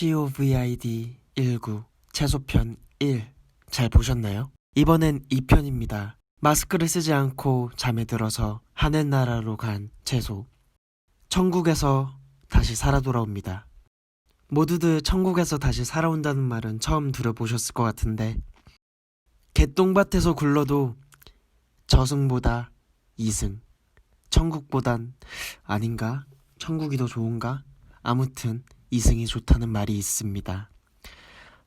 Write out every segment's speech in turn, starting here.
COVID 19 채소편 1 잘 보셨나요? 이번엔 2편입니다. 마스크를 쓰지 않고 잠에 들어서 하늘나라로 간 채소. 천국에서 다시 살아 돌아옵니다. 모두들 천국에서 다시 살아온다는 말은 처음 들어보셨을 것 같은데 개똥밭에서 굴러도 저승보다 이승 천국보단 아닌가? 천국이 더 좋은가? 아무튼 이승이 좋다는 말이 있습니다.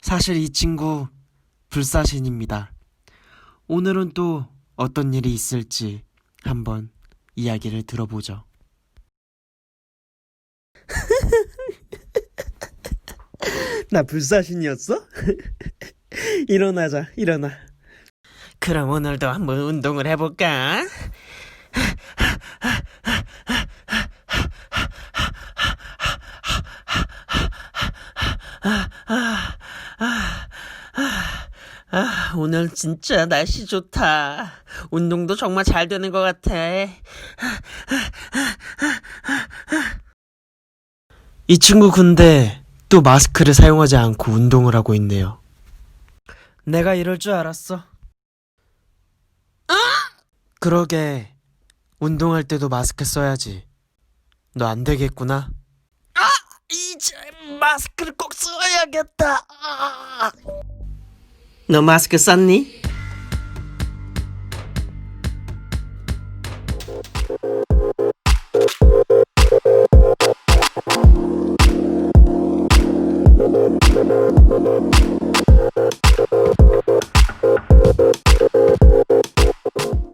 사실 이 친구 불사신입니다. 오늘은 또 어떤 일이 있을지 한번 이야기를 들어보죠. 나 불사신이었어? 일어나자, 일어나. 그럼 오늘도 한번 운동을 해볼까? 아, 오늘 진짜 날씨 좋다. 운동도 정말 잘 되는 것 같아. 이 친구 근데 또 마스크를 사용하지 않고 운동을 하고 있네요. 내가 이럴 줄 알았어. 그러게 운동할 때도 마스크 써야지. 너 안 되겠구나. 마스크를 꼭 써야겠다. 아. 너 마스크 썼니?